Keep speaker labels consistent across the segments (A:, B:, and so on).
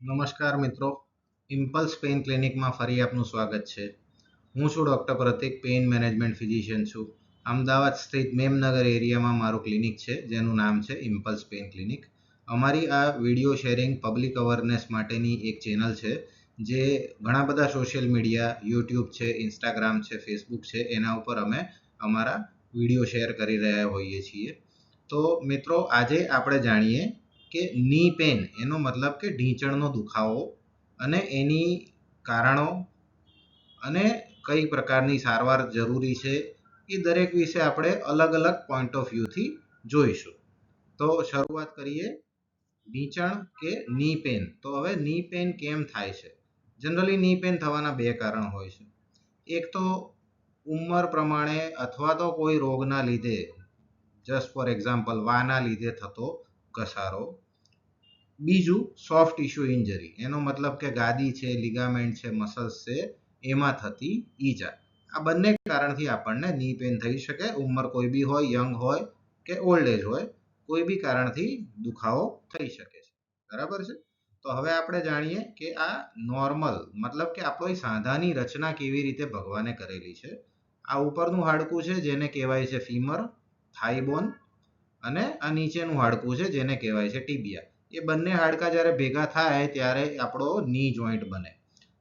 A: નમસ્કાર મિત્રો. Impulse pain ક્લિનિકમાં ફરી આપનું સ્વાગત છે. હું છું doctor Pratik pain management physician છું. અમદાવાદ સ્થિત મેમનગર એરિયામાં મારું ક્લિનિક છે, જેનું નામ છે ઇમ્પલ્સ પેઇન ક્લિનિક અમારી આ વીડિયો શેરિંગ પબ્લિક અવેરનેસ માટેની એક ચેનલ છે, જે ઘણા બધા સોશિયલ મીડિયા યુટ્યુબ છે ઇન્સ્ટાગ્રામ છે ફેસબુક છે, એના ઉપર અમે અમારા વીડિયો શેર કરી રહ્યા હોઈએ છીએ. તો મિત્રો, આજે આપણે જાણીએ કે ની પેન, એનો મતલબ કે ઢીંચણનો દુખાવો અને એની કારણો અને કઈ પ્રકારની સારવાર જરૂરી છે, એ દરેક વિશે આપણે અલગ અલગ પોઈન્ટ ઓફ વ્યૂથી જોઈશું. તો શરૂઆત કરીએ ઢીંચણ કે ની પેન. તો હવે ની પેન કેમ થાય છે? જનરલી ની પેન થવાના બે કારણ હોય છે. એક તો ઉંમર પ્રમાણે અથવા તો કોઈ રોગના લીધે જસ્ટ ફોર એક્ઝામ્પલ વાના લીધે થતો ઘસારો. બીજું સોફ્ટ ઇશ્યુ ઇન્જરી એનો મતલબ કે ગાદી છે લિગામેન્ટ છે મસલ્સ છે, એમાં થતી ઈજા. આ બંને કારણથી આપણને ની પેન થઈ શકે, ઉંમર કોઈ બી હોય યંગ હોય કે ઓલ્ડ એજ હોય, કોઈ બી કારણથી દુખાવો થઈ શકે છે. બરાબર છે? તો હવે આપણે જાણીએ કે આ નોર્મલ મતલબ કે આપણો સાંધાની રચના કેવી રીતે ભગવાને કરેલી છે. આ ઉપરનું હાડકું છે, જેને કહેવાય છે ફીમર થાઈબોન અને આ નીચેનું હાડકું છે જેને કહેવાય છે ટીબિયા. એ બંને હાડકા જ્યારે ભેગા થાય ત્યારે આપણો ની જોઈન્ટ બને.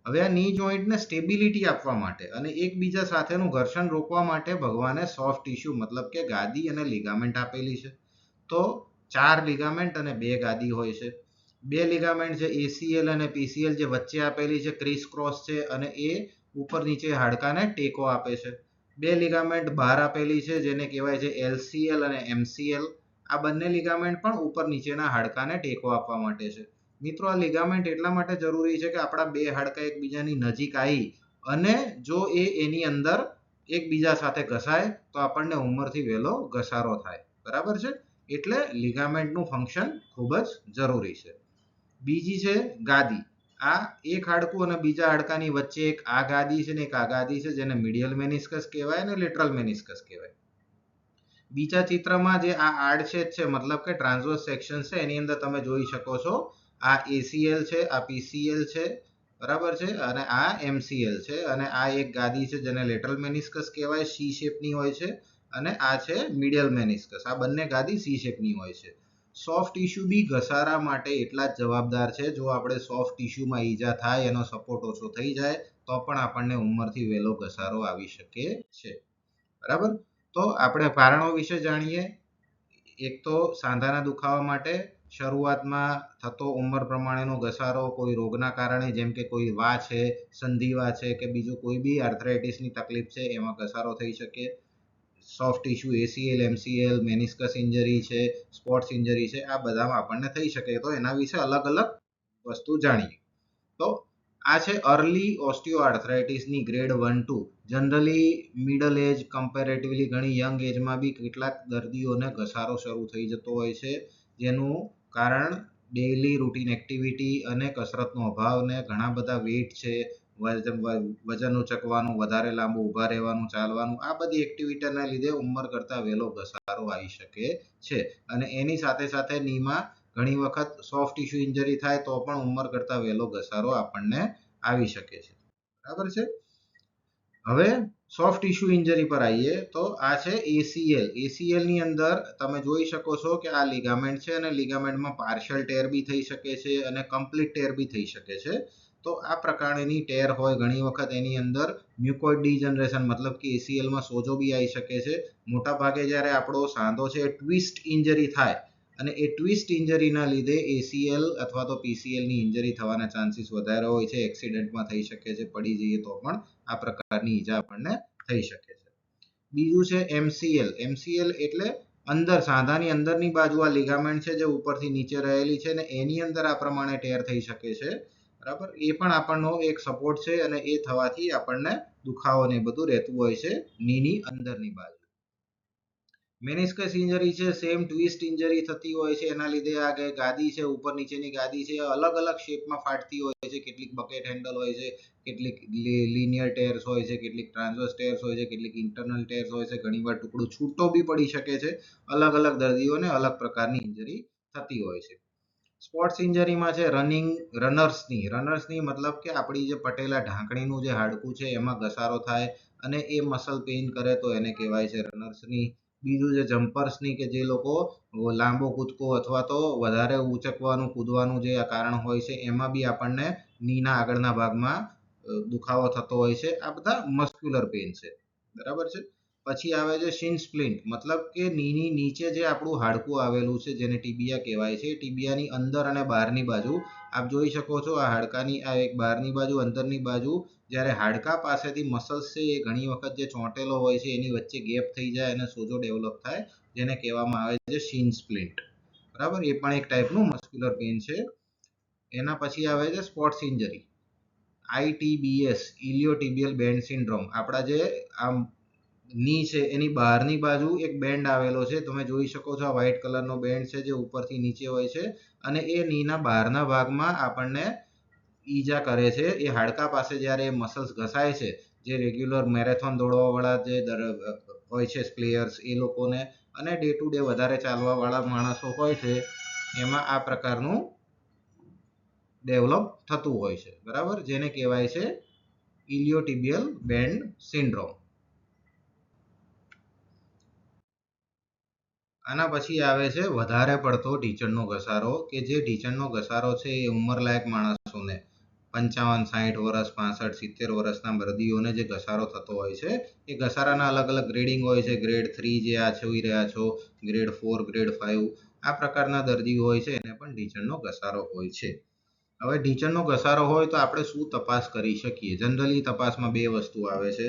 A: હવે આ ની જોઈન્ટને સ્ટેબિલિટી આપવા માટે અને એકબીજા સાથેનું ઘર્ષણ રોકવા માટે ભગવાને સોફ્ટ ટિશ્યુ મતલબ કે ગાદી અને લિગામેન્ટ આપેલી છે. તો ચાર લિગામેન્ટ અને બે ગાદી હોય છે. બે લિગામેન્ટ છે એસીએલ અને પીસીએલ જે વચ્ચે આપેલી છે ક્રિસ ક્રોસ છે અને એ ઉપર નીચે હાડકાને ટેકો આપે છે. બે લિગામેન્ટ બહાર આપેલી છે, જેને કહેવાય છે એલસીએલ અને એમસીએલ આ બંને લિગામેન્ટ પણ ઉપર નીચેના હાડકાને ટેકો આપવા માટે છે. મિત્રો, આ લિગામેન્ટ એટલા માટે જરૂરી છે કે આપણા બે હાડકા એકબીજાની નજીક આવી અને જો એ એની અંદર એકબીજા સાથે ઘસાય, તો આપણને ઉંમરથી વહેલો ઘસારો થાય. બરાબર છે? એટલે લિગામેન્ટનું ફંક્શન ખૂબ જ જરૂરી છે. બીજી છે ગાદી. આ એક હાડકું અને બીજા હાડકાની વચ્ચે એક આ ગાદી છે ને એક આ ગાદી છે, જેને મિડિયલ મેનિસ્કસ કહેવાય અને લેટરલ મેનિસ્કસ કહેવાય. બીજા ચિત્રમાં જે આ આડછેદ છે, મતલબ કે ટ્રાન્સવર્સ સેક્શન છે, એની અંદર તમે જોઈ શકો છો, આ એસીએલ છે, આ પીસીએલ છે, બરાબર છે, અને આ એમસીએલ છે, અને આ એક ગાદી છે, જેને લેટરલ મેનિસ્કસ કહેવાય સી શેપની હોય છે, અને આ છે મિડિયલ મેનિસ્કસ આ બંને ગાદી સી શેપની હોય છે. સોફ્ટ ઇશ્યુ બી ઘસારા માટે એટલા જ જવાબદાર છે. જો આપણે સોફ્ટ ઇશ્યુમાં ઈજા થાય, એનો સપોર્ટ ઓછો થઈ જાય, તો પણ આપણને ઉંમરથી વહેલો ઘસારો આવી શકે છે. બરાબર? તો આપણે કારણો વિશે જાણીએ. એક તો સાંધાના દુખાવા માટે શરૂઆતમાં થતો ઉંમર પ્રમાણેનો ઘસારો કોઈ રોગના કારણે, જેમ કે કોઈ વા છે, સંધિવા છે કે બીજું કોઈ બી આર્થરાઇટિસની તકલીફ છે, એમાં ઘસારો થઈ શકે. Soft tissue ACL MCL meniscus injury છે સ્પોર્ટ્સ ઇન્જરી છે, આ બધામાં આપણને થઈ શકે. તો એના વિશે અલગ અલગ વસ્તુ જાણીએ. તો આ છે early ઓસ્ટિયો આર્થરાઇટિસની grade one two generally middle age comparatively ઘણી યંગ એજમાં બી કેટલાક દર્દીઓને ઘસારો શરૂ થઈ જતો હોય છે, જેનું કારણ ડેઇલી રૂટીન એક્ટિવિટી અને કસરતનો અભાવ ને ઘણા બધા વેઇટ છે વજન ઉચકવાનું વધારે લાંબુ ઊભા રહેવાનું, ચાલવાનું, આ બધી એક્ટિવિટીના લીધે ઉંમર કરતાં વહેલો ઘસારો આવી શકે છે. અને એની સાથે સાથે નીમાં ઘણી વખત સોફ્ટ ઇશ્યુ ઇન્જરી થાય તો પણ ઉંમર કરતાં વહેલો ઘસારો આપણને આવી શકે છે. બરાબર છે? હવે સોફ્ટ ઇશ્યુ ઇન્જરી પર આવીએ તો આ છે એસીએલ એસીએલની અંદર તમે જોઈ શકો છો કે આ લિગામેન્ટ છે અને લિગામેન્ટમાં પાર્શિયલ ટેર બી થઈ શકે છે અને કમ્પ્લીટ ટેર બી થઈ શકે છે. તો આ પ્રકારની ટેર હોય ઘણી વખત એની અંદર મ્યુકોઇડ ડિજનરેશન મતલબ કે એસીએલમાં સોજો બી આવી શકે છે. મોટા ભાગે જ્યારે આપણો સાંધો છે ટ્વિસ્ટ ઇન્જરી થાય અને એ ટ્વિસ્ટ ઇન્જરીના લીધે એસીએલ અથવા તો પીસીએલની ઇન્જરી થવાના ચાન્સીસ વધારે હોય છે. એક્સિડન્ટમાં થઈ શકે છે, પડી જઈએ તો પણ આ પ્રકારની ઈજા આપણને થઈ શકે છે. બીજું છે એમસીએલ એમસીએલ એટલે અંદર, સાંધાની અંદરની બાજુ આ લિગામેન્ટ છે જે ઉપરથી નીચે રહેલી છે ને એની અંદર આ પ્રમાણે ટેર થઈ શકે છે. બરાબર? એ પણ આપણનો એક સપોર્ટ છે અને એ થવાથી આપણને દુખાવો ને બધું રહેતું હોય છે નીની અંદરની બાજુ. મેનિસ્કસ ઇન્જરી છે સેમ ટ્વિસ્ટ ઇન્જરી થતી હોય છે, એના લીધે આ ગાદી છે, ઉપર નીચેની ગાદી છે, અલગ અલગ શેપમાં ફાટતી હોય છે, કેટલીક બકેટ હેન્ડલ હોય છે, કેટલીક લિનિયર ટેર્સ હોય છે, કેટલીક ટ્રાન્સવર્સ ટેર્સ હોય છે, કેટલીક ઇન્ટરનલ ટેર્સ હોય છે, ઘણીવાર ટુકડું છૂટો બી પડી શકે છે, અલગ અલગ દર્દીઓને અલગ પ્રકારની ઇન્જરી થતી હોય છે. સ્પોર્ટ્સ ઇન્જરીમાં છે રનિંગ રનર્સની રનર્સની મતલબ કે આપણી જે પટેલા ઢાંકણીનું જે હાડકું છે, એમાં ઘસારો થાય અને એ મસલ પેઇન કરે તો એને કહેવાય છે રનર્સની બીજું જે જમ્પર્સની કે જે લોકો લાંબો કૂદકો અથવા તો વધારે ઉચકવાનું, કૂદવાનું જે કારણ હોય છે, એમાં બી આપણને નીના આગળના ભાગમાં દુખાવો થતો હોય છે. આ બધા મસ્ક્યુલર પેઇન છે. બરાબર છે? પછી આવે છે શિન સ્પ્લિન્ટ મતલબ કે નીની નીચે જે આપણું હાડકું આવેલું છે, જેને ટીબિયા કહેવાય છે ટીબિયાની અંદર અને બહારની બાજુ, આપ જોઈ શકો છો આ હાડકાની, આ એક બહારની બાજુ, અંદરની બાજુ, જ્યારે હાડકા પાસેથી મસલ્સ છે એ ઘણી વખત જે ચોંટેલો હોય છે, એની વચ્ચે ગેપ થઈ જાય અને સોજો ડેવલપ થાય, જેને કહેવામાં આવે છે શિન સ્પ્લિન્ટ બરાબર? એ પણ એક ટાઈપનું મસ્ક્યુલર પેઇન છે. એના પછી આવે છે sports injury ITBS iliotibial band syndrome આપણા જે આમ ની છે, એની બહારની બાજુ એક બેન્ડ આવેલો છે, તમે જોઈ શકો છો આ વ્હાઇટ કલરનો બેન્ડ છે જે ઉપરથી નીચે હોય છે અને એ નીના બહારના ભાગમાં આપણને ઈજા કરે છે. એ હાડકા પાસે જ્યારે એ મસલ્સ ઘસાય છે, જે રેગ્યુલર મેરેથોન દોડવાવાળા જે હોય છે પ્લેયર્સ એ લોકોને અને ડે ટુ ડે વધારે ચાલવાવાળા માણસો હોય છે, એમાં આ પ્રકારનું ડેવલપ થતું હોય છે. બરાબર? જેને કહેવાય છે ઇલિયોટિબિયલ બેન્ડ સિન્ડ્રોમ. આના પછી આવે છે વધારે પડતો ઢીચણનો ઘસારો, કે જે ઢીચણનો ઘસારો છે એ ઉંમરલાયક માણસોને પંચાવન સાઠ વર્ષ, પાસઠ, સિત્તેર વર્ષના દર્દીઓને જે ઘસારો થતો હોય છે, એ ઘસારાના અલગ અલગ ગ્રેડિંગ હોય છે. ગ્રેડ થ્રી જે આ જોઈ રહ્યા છો, ગ્રેડ ફોર, ગ્રેડ ફાઇવ આ પ્રકારના દર્દીઓ હોય છે, એને પણ ઢીચણનો ઘસારો હોય છે. હવે ઢીંચણનો ઘસારો હોય તો આપણે શું તપાસ કરી શકીએ? જનરલી તપાસમાં બે વસ્તુ આવે છે.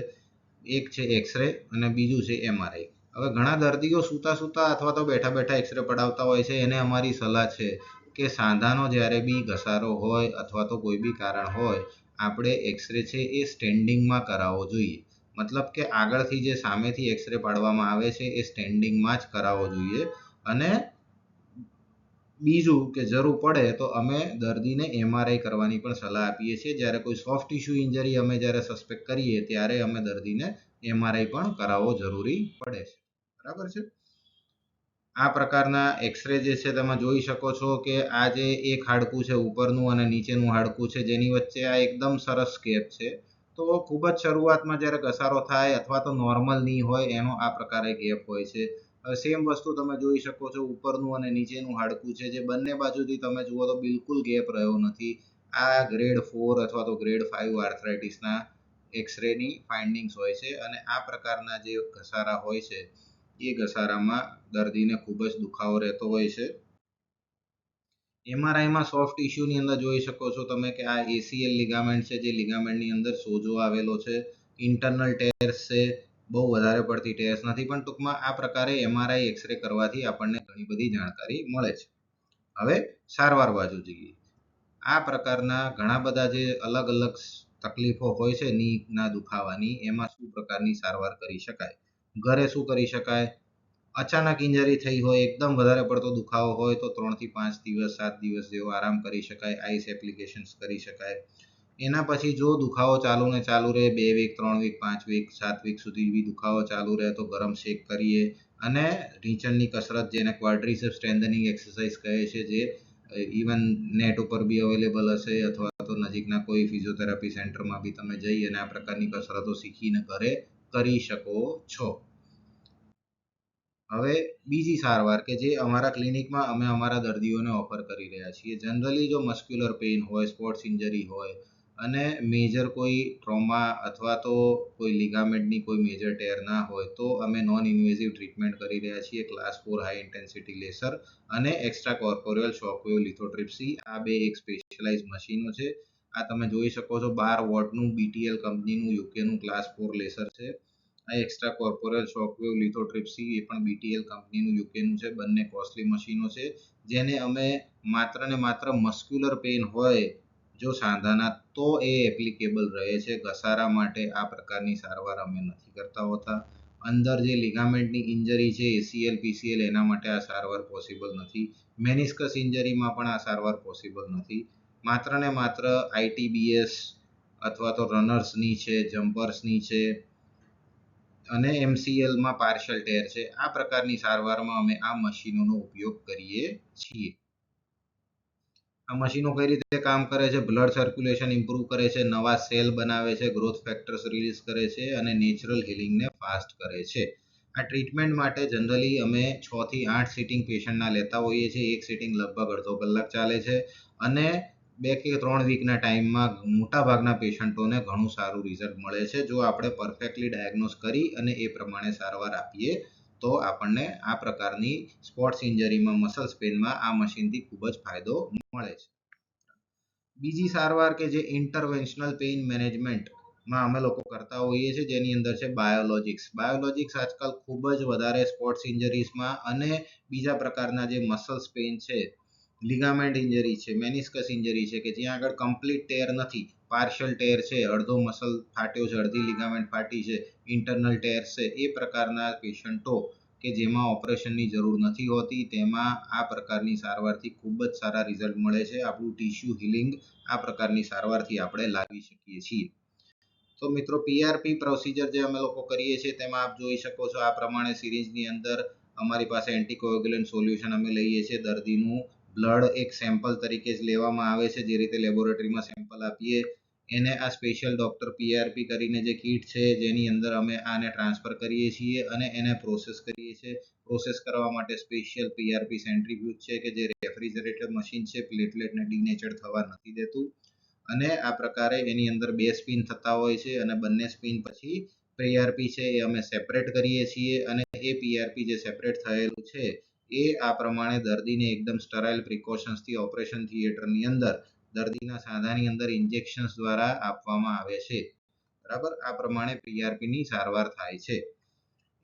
A: એક છે એક્સરે અને બીજું છે એમઆરઆઈ. હવે ઘણા દર્દીઓ સૂતા સૂતા અથવા તો બેઠા બેઠા એક્સરે પડાવતા હોય છે, એને અમારી સલાહ છે કે સાંધાનો જ્યારે બી ઘસારો હોય અથવા તો કોઈ બી કારણ હોય, આપણે એક્સરે છે એ સ્ટેન્ડિંગમાં કરાવવો જોઈએ. મતલબ કે આગળથી જે સામેથી એક્સરે પાડવામાં આવે છે, એ સ્ટેન્ડિંગમાં જ કરાવવો જોઈએ. અને બીજું કે જરૂર પડે તો અમે દર્દીને એમઆરઆઈ કરવાની પણ સલાહ આપીએ છીએ. જ્યારે કોઈ સોફ્ટ ટિશ્યુ ઇન્જરી અમે જ્યારે સસ્પેક્ટ કરીએ, ત્યારે અમે દર્દીને એમઆરઆઈ પણ કરાવવો જરૂરી પડે છે. બરાબર છે? આ પ્રકારના એક્સરે જે છે, તમે જોઈ શકો છો કે આ જે એક હાડકું છે ઉપરનું અને નીચેનું હાડકું છે, જેની વચ્ચે આ એકદમ સરસ સ્કેપ છે. તો ખૂબ જ શરૂઆતમાં જ્યારે ઘસારો થાય અથવા તો નોર્મલ નહીં હોય, એનો આ પ્રકારે ગેપ હોય છે. સેમ વસ્તુ તમે જોઈ શકો છો ઉપરનું અને નીચેનું હાડકું છે, જે બંને બાજુથી તમે જુઓ તો બિલકુલ ગેપ રહ્યો નથી. આ ગ્રેડ ફોર અથવા તો ગ્રેડ ફાઇવ આર્થરાઇટિસના એક્સરેની ફાઇન્ડિંગ્સ હોય છે અને આ પ્રકારના જે ઘસારા હોય છે એ ઘસારામાં દર્દીને ખૂબ જ દુખાવો રહેતો હોય છે. એમઆરઆઈમાં સોફ્ટ ટિશ્યુની અંદર જોઈ શકો છો તમે કે આ એસીએલ લિગામેન્ટ છે, જે લિગામેન્ટની અંદર સોજો આવેલો છે. ઇન્ટરનલ ટેર્સ છે, બહુ વધારે પડતી ટેર્સ નથી, પણ ટૂંકમાં આ પ્રકારે એમઆરઆઈ એક્સરે કરવાથી આપણને ઘણી બધી જાણકારી મળે છે. હવે સારવાર બાજુ જઈએ. આ પ્રકારના ઘણા બધા જે અલગ અલગ તકલીફો હોય છે નીના દુખાવાની, એમાં શું પ્રકારની સારવાર કરી શકાય? ઘરે શું કરી શકાય? અચાનક ઇન્જરી થઈ હોય, એકદમ વધારે પડતો દુખાવો હોય, તો ત્રણથી પાંચ દિવસ, સાત દિવસ જેવો આરામ કરી શકાય આઈસ એપ્લિકેશન્સ કરી શકાય. એના પછી જો દુખાવો ચાલુ ને ચાલુ રહે, બે વીક ત્રણ વીક પાંચ વીક સાત વીક સુધી બી દુખાવો ચાલુ રહે, તો ગરમ શેક કરીએ. અને ઢીંચણની કસરત, જેને ક્વાડ્રીસેપ સ્ટ્રેન્થનિંગ એક્સરસાઇઝ કહે છે, જે ઇવન નેટ ઉપર બી અવેલેબલ હશે, અથવા તો નજીકના કોઈ ફિઝિયોથેરાપી સેન્ટરમાં બી તમે જઈ અને આ પ્રકારની કસરતો શીખીને ઘરે કરી શકો છો. હવે બીજી સારવાર કે જે અમારા ક્લિનિકમાં અમે અમારા દર્દીઓને ઓફર કરી રહ્યા છીએ. જનરલી જો મસ્ક્યુલર પેઇન હોય સ્પોર્ટ્સ ઇન્જરી હોય અને મેજર કોઈ ટ્રોમા અથવા તો કોઈ લિગામેન્ટની કોઈ મેજર ટેર ના હોય, તો અમે નોન ઇન્વેઝિવ ટ્રીટમેન્ટ કરી રહ્યા છીએ. Class four high intensity laser અને એક્સ્ટ્રા કોર્પોરિયલ શોકવેવ લિથોટ્રિપ્સી આ બે એક સ્પેશિયલાઇઝ મશીનો છે. આ તમે જોઈ શકો છો બાર વોટનું બીટીએલ કંપનીનું યુકેનું ક્લાસ ફોર લેસર છે. આ એક્સ્ટ્રા કોર્પોરલ શોકવેવ લિથોટ્રિપ્સી એ પણ બીટીએલ કંપનીનું યુકેનું છે. બંને કોસ્ટલી મશીનો છે. જેને અમે માત્ર ને માત્ર મસ્ક્યુલર પેઇન હોય જો સાંધાના તો એ એપ્લિકેબલ રહે છે. ઘસારા માટે આ પ્રકારની સારવાર અમે નથી કરતા હોતા. અંદર જે લિગામેન્ટની ઇન્જરી છે એસીએલ પીસીએલ એના માટે આ સારવાર પોસિબલ નથી. મેનિસ્કસ ઇન્જરીમાં પણ આ સારવાર પોસિબલ નથી. માત્ર ને માત્ર આઈટીબીએસ અથવા તો રનર્સની છે, જમ્પર્સની છે અને એમસીએલમાં પાર્શલ ટેર છે. આ પ્રકારની સારવારમાં અમે આ મશીનોનો ઉપયોગ કરીએ છીએ. આ મશીનો કઈ રીતે કામ કરે છે? બ્લડ સર્ક્યુલેશન ઇમ્પ્રૂવ કરે છે, નવા સેલ બનાવે છે, ગ્રોથ ફેક્ટર્સ રિલીઝ કરે છે અને નેચરલ હિલિંગને ફાસ્ટ કરે છે. આ ટ્રીટમેન્ટ માટે જનરલી અમે છ થી આઠ સિટિંગ પેશન્ટના લેતા હોઈએ છીએ. એક સિટિંગ લગભગ અડધો કલાક ચાલે છે અને બે કે ત્રણ વીકના ટાઈમમાં મોટાભાગના પેશન્ટોને ઘણું સારું રિઝલ્ટ મળે છે. જો આપણે પરફેક્ટલી ડાયગ્નોસ કરી અને એ પ્રમાણે સારવાર આપીએ, તો આપણને આ પ્રકારની સ્પોર્ટ્સ ઇન્જરીમાં મસલ સ્પેનમાં આ મશીનથી ખૂબ જ ફાયદો મળે છે. બીજી સારવાર કે જે ઇન્ટરવેન્શનલ પેઇન મેનેજમેન્ટમાં અમે લોકો કરતા હોઈએ છીએ, જેની અંદર છે બાયોલોજિક્સ બાયોલોજિક્સ આજકાલ ખૂબ જ વધારે સ્પોર્ટ્સ ઇન્જરીઝમાં અને બીજા પ્રકારના જે મસલ્સ પેઇન છે લિગામેન્ટ ઇન્જરી છે મેનિસ્કસ ઇન્જરી છે, કે જ્યાં આગળ કમ્પ્લીટ ટેર નથી પાર્શિયલ ટેર છે, અડધો મસલ ફાટ્યો છે, અડધી લિગામેન્ટ ફાટી છે ઇન્ટરનલ ટેર છે, એ પ્રકારના પેશન્ટો કે જેમાં ઓપરેશનની જરૂર નથી હોતી, તેમાં આ પ્રકારની સારવારથી ખૂબ જ સારા રિઝલ્ટ મળે છે. આપણું ટીશ્યુ હિલિંગ આ પ્રકારની સારવારથી આપણે લાવી શકીએ છીએ. તો મિત્રો પીઆરપી પ્રોસિજર જે અમે લોકો કરીએ છીએ, તેમાં આપ જોઈ શકો છો, આ પ્રમાણે સિરીઝની અંદર અમારી પાસે એન્ટીકોગ્યુલન્ટ સોલ્યુશન અમે લઈએ છીએ. દર્દીનું બ્લડ એક સેમ્પલ તરીકે જ લેવામાં આવે છે, જે રીતે લેબોરેટરીમાં સેમ્પલ આપીએ. એને આ સ્પેશિયલ ડોક્ટર પીઆરપી કરીને જે કીટ છે, જેની અંદર અમે આને ટ્રાન્સફર કરીએ છીએ અને એને પ્રોસેસ કરીએ છીએ. પ્રોસેસ કરવા માટે સ્પેશિયલ પીઆરપી સેન્ટ્રીફ્યુજ છે કે જે રેફ્રિજરેટર મશીન છે પ્લેટલેટને ડિનેચર થવા નથી દેતું. અને આ પ્રકારે એની અંદર બે સ્પિન થતા હોય છે અને બંને સ્પિન પછી પીઆરપી છે એ અમે સેપરેટ કરીએ છીએ અને એ પીઆરપી જે સેપરેટ થયેલું છે એ આ પ્રમાણે દર્દીને એકદમ સ્ટરાઇલ પ્રિકોશન્સથી ઓપરેશન થિયેટરની અંદર દર્દીના સાંધાની અંદર ઇન્જેક્શન્સ દ્વારા આપવામાં આવે છે. બરાબર? આ પ્રમાણે પીઆરપીની સારવાર થાય છે.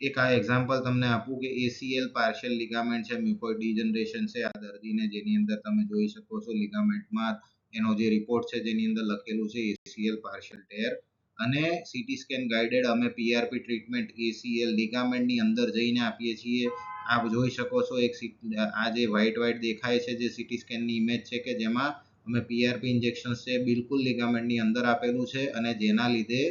A: એક આ એક્ઝામ્પલ તમને આપું કે એસીએલ પાર્શિયલ લિગામેન્ટ છે મ્યુકોઇડ ડિજનરેશન છે. આ દર્દીને જેની અંદર તમે જોઈ શકો છો લિગામેન્ટમાં એનો જે રિપોર્ટ છે જેની અંદર લખેલું છે એસીએલ પાર્શિયલ ટેર અને સીટી સ્કેન ગાઈડેડ અમે પીઆરપી ટ્રીટમેન્ટ એસીએલ લિગામેન્ટની અંદર જઈને આપીએ છીએ. આપ જોઈ શકો છો એક આ જે વ્હાઇટ વ્હાઇટ દેખાય છે, જે સીટી સ્કેનની ઇમેજ છે કે જેમાં અમે પીઆરપી ઇન્જેક્શન્સ છે, બિલકુલ લિગામેન્ટની અંદર આપેલું છે અને જેના લીધે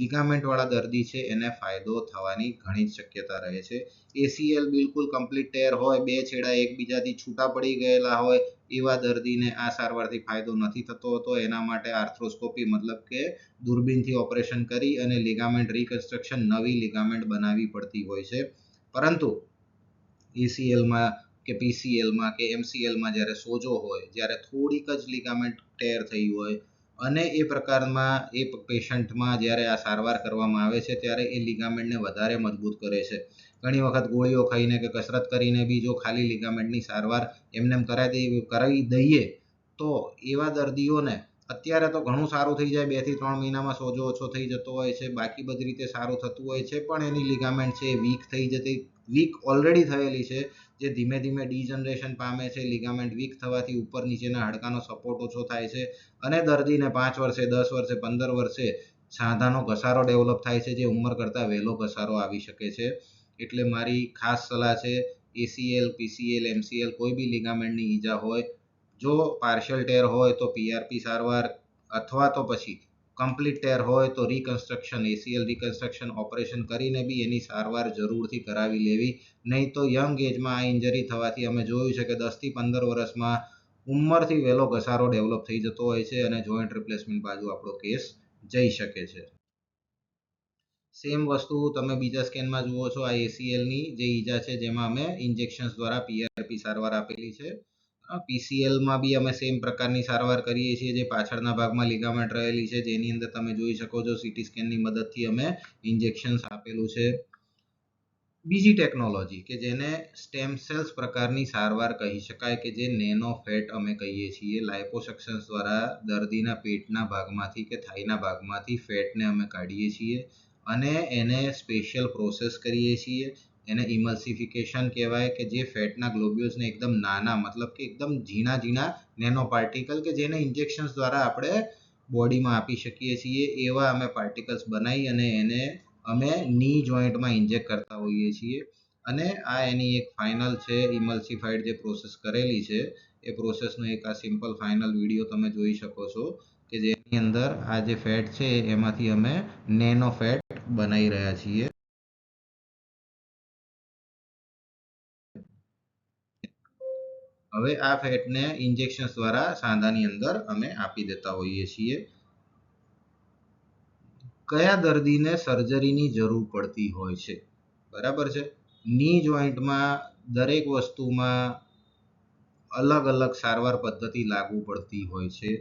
A: લિગામેન્ટવાળા દર્દી છે, એને ફાયદો થવાની ઘણી જ શક્યતા રહે છે. એસીએલ બિલકુલ કમ્પ્લીટ ટેર હોય, બે છેડા એકબીજાથી છૂટા પડી ગયેલા હોય, એવા દર્દીને આ સારવારથી ફાયદો નથી થતો હોતો. એના માટે આર્થ્રોસ્કોપી મતલબ કે દૂરબીનથી ઓપરેશન કરી અને લિગામેન્ટ રિકન્સ્ટ્રક્શન નવી લિગામેન્ટ બનાવવી પડતી હોય છે. પરંતુ એસીએલમાં કે પીસીએલમાં કે એમસીએલમાં જ્યારે સોજો હોય, જ્યારે થોડીક જ લિગામેન્ટ ટેર થઈ હોય અને એ પ્રકારમાં એ પેશન્ટમાં જ્યારે આ સારવાર કરવામાં આવે છે, ત્યારે એ લિગામેન્ટને વધારે મજબૂત કરે છે. ઘણી વખત ગોળીઓ ખાઈને કે કસરત કરીને બી જો ખાલી લિગામેન્ટની સારવાર એમને કરાવી દઈ, કરાવી દઈએ, તો એવા દર્દીઓને અત્યારે તો ઘણું સારું થઈ જાય, બેથી ત્રણ મહિનામાં સોજો ઓછો થઈ જતો હોય છે, બાકી બધી રીતે સારું થતું હોય છે, પણ એની લિગામેન્ટ છે વીક થઈ જતી વીક ઓલરેડી થયેલી છે, જે ધીમે ધીમે ડિજનરેશન પામે છે લિગામેન્ટ વીક થવાથી ઉપર નીચેના હાડકાનો સપોર્ટ ઓછો થાય છે અને દર્દીને પાંચ વર્ષે, દસ વર્ષે, પંદર વર્ષે સાંધાનો ઘસારો ડેવલપ થાય છે, જે ઉંમર કરતાં વહેલો ઘસારો આવી શકે છે. એટલે મારી ખાસ સલાહ છે એસીએલ પીસીએલ એમસીએલ કોઈ બી લિગામેન્ટની ઈજા હોય, જો પાર્શિયલ ટેર હોય તો પીઆરપી સારવાર અથવા તો પછી કમ્પ્લીટ ટેર હોય તો રિકન્સ્ટ્રક્શન એસીએલ રિકન્સ્ટ્રક્શન ઓપરેશન કરીને બી એની સારવાર જરૂરથી કરાવી લેવી. નહીં તો યંગ એજમાં આ ઇન્જરી થવાથી અમે જોયું છે કે દસથી પંદર વર્ષમાં ઉંમરથી વહેલો ઘસારો ડેવલપ થઈ જતો હોય છે અને જોઈન્ટ રિપ્લેસમેન્ટ બાજુ આપણો કેસ જઈ શકે છે. સેમ વસ્તુ તમે બીજા સ્કેનમાં જુઓ છો આ એસીએલની જે ઈજા છે જેમાં અમે ઇન્જેક્શન્સ દ્વારા પીઆરપી સારવાર આપેલી છે. પીસીએલમાં બી અમે સેમ પ્રકારની સારવાર કરીએ છીએ જે પાછળના ભાગમાં લિગામેન્ટ રહેલી છે. જેની અંદર તમે જોઈ શકો છો સીટી સ્કેનની મદદથી અમે ઇન્જેક્શન્સ આપેલું છે. બીજી ટેકનોલોજી કે જેને સ્ટેમ સેલ્સ પ્રકારની સારવાર કહી શકાય કે જે નેનો ફેટ અમે કહીએ છીએ. લાઇપોસક્શન્સ દ્વારા દર્દીના પેટના ભાગમાંથી કે થાઈના ભાગમાંથી ફેટને અમે કાઢીએ છીએ અને એને સ્પેશિયલ પ્રોસેસ કરીએ છીએ. એને ઇમલ્સિફિકેશન કહેવાય કે જે ફેટના ગ્લોબ્યુલ્સને એકદમ નાના, મતલબ કે એકદમ ઝીણા ઝીણા નેનો પાર્ટિકલ કે જેને ઇન્જેક્શન્સ દ્વારા આપણે બોડીમાં આપી શકીએ છીએ, એવા અમે પાર્ટિકલ્સ બનાવી અને એને અમે ની જોઈન્ટમાં ઇન્જેક્ટ કરતા હોઈએ છીએ. અને આ એની એક ફાઇનલ છે ઇમલ્સિફાઈડ જે પ્રોસેસ કરેલી છે, એ પ્રોસેસનો એક આ સિમ્પલ ફાઇનલ વીડિયો તમે જોઈ શકો છો કે જેની અંદર આ જે ફેટ છે, એમાંથી અમે નેનો ફેટ બનાવી રહ્યા છીએ. હવે આ ફેટને ઇન્જેક્શન્સ દ્વારા સાંધાની અંદર અમે આપી દેતા હોઈએ છીએ. કયા દર્દીને સર્જરીની જરૂર પડતી હોય છે? બરાબર છે? ની જોઈન્ટમાં દરેક વસ્તુમાં અલગ અલગ સારવાર પદ્ધતિ લાગુ પડતી હોય છે.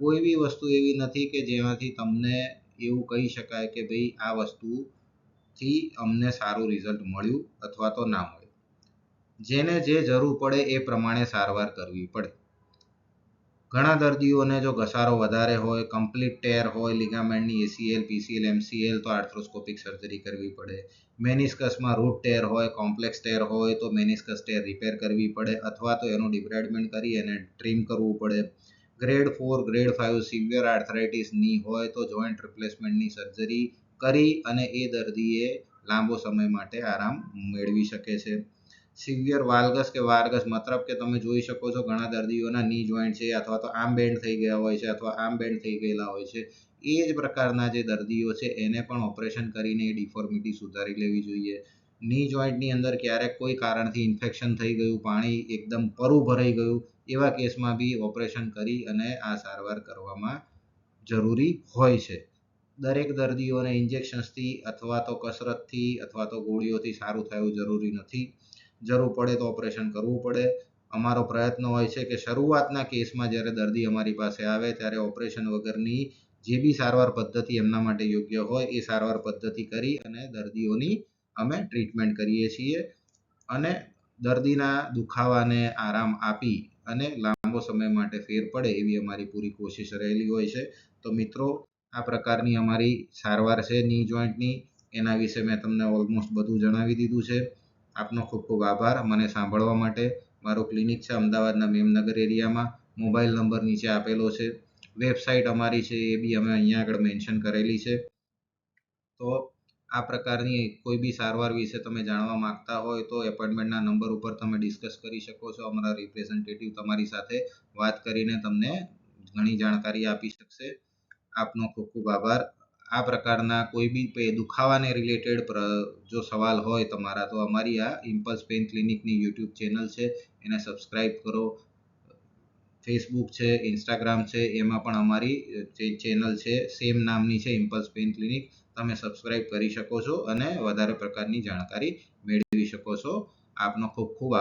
A: કોઈ બી વસ્તુ એવી નથી કે જેમાંથી તમને એવું કહી શકાય કે ભાઈ આ વસ્તુથી અમને સારું રિઝલ્ટ મળ્યું અથવા તો ના મળ્યું. જેને જે જરૂર પડે એ પ્રમાણે સારવાર કરવી પડે. ઘણા દર્દીઓને જો ઘસારો વધારે હોય કમ્પ્લીટ ટેર હોય લિગામેન્ટની એસીએલ પીસીએલ એમસીએલ તો આર્થ્રોસ્કોપિક સર્જરી કરવી પડે. મેનિસ્કસમાં રૂટ ટેર હોય કોમ્પ્લેક્સ ટેર હોય તો મેનિસ્કસ ટેર રિપેર કરવી પડે અથવા તો એનું ડિબ્રાઇડમેન્ટ કરી એને ટ્રીમ કરવું પડે. Grade four grade five severe આર્થરાઇટિસની હોય તો જોઈન્ટ રિપ્લેસમેન્ટની સર્જરી કરી અને એ દર્દીએ લાંબો સમય માટે આરામ મેળવી શકે છે. સિવિયર વાલ્ગસ કે વાર્ગસ મતલબ કે તમે જોઈ શકો છો ઘણા દર્દીઓના ની જોઈન્ટ છે અથવા તો આમ બેન્ડ થઈ ગયા હોય છે અથવા આમ બેન્ડ થઈ ગયેલા હોય છે. એ જ પ્રકારના જે દર્દીઓ છે એને પણ ઓપરેશન કરીને એ ડિફોર્મિટી સુધારી લેવી જોઈએ. ની જોઈન્ટની અંદર ક્યારેક કોઈ કારણથી ઇન્ફેક્શન થઈ ગયું, પાણી એકદમ પરું ભરાઈ ગયું, એવા કેસમાં બી ઓપરેશન કરી અને આ સારવાર કરવામાં જરૂરી હોય છે. દરેક દર્દીઓને ઇન્જેક્શન્સથી અથવા તો કસરતથી અથવા તો ગોળીઓથી સારું થવું જરૂરી નથી. જરૂર પડે તો ઓપરેશન કરવું પડે. અમારો પ્રયત્ન હોય છે કે શરૂઆતના કેસમાં જ્યારે દર્દી અમારી પાસે આવે ત્યારે ઓપરેશન વગરની જે બી સારવાર પદ્ધતિ એમના માટે યોગ્ય હોય એ સારવાર પદ્ધતિ કરી અને દર્દીઓની અમે ટ્રીટમેન્ટ કરીએ છીએ. અને દર્દીના દુખાવાને આરામ આપી અને લાંબો સમય માટે ફેર પડે એવી અમારી પૂરી કોશિશ રહેલી હોય છે. તો મિત્રો, આ પ્રકારની અમારી સારવાર છે ની જોઈન્ટની એના વિશે મેં તમને ઓલમોસ્ટ બધું જણાવી દીધું છે. આપનો ખૂબ ખૂબ આભાર. મને સાંભળવા માટે મારું ક્લિનિક છે અમદાવાદના મેમનગર એરિયામાં. મોબાઈલ નંબર નીચે આપેલો છે. વેબસાઇટ અમારી છે એ બી અમે અહીંયા આગળ મેન્શન કરેલી છે. તો આ પ્રકારની કોઈ બી સારવાર વિશે તમે જાણવા માંગતા હોય તો એપોઇન્ટમેન્ટના નંબર ઉપર તમે ડિસ્કસ કરી શકો છો. અમારા રિપ્રેઝેન્ટેટિવ તમારી સાથે વાત કરીને તમને ઘણી જાણકારી આપી શકશે. આપનો ખૂબ ખૂબ આભાર. આ પ્રકારના કોઈ બી દુખાવાને રિલેટેડ જો સવાલ હોય તમારા, તો અમારી આ ઇમ્પલ્સ પેઇન ક્લિનિકની યુટ્યુબ ચેનલ છે. એને સબસ્ક્રાઈબ કરો. ફેસબુક છે ઇન્સ્ટાગ્રામ છે, એમાં પણ અમારી જે ચેનલ છે સેમ નામની છે ઇમ્પલ્સ પેઇન ક્લિનિક તમે સબસ્ક્રાઈબ કરી શકો છો અને વધારે પ્રકારની જાણકારી મેળવી શકો છો. આપનો ખૂબ ખૂબ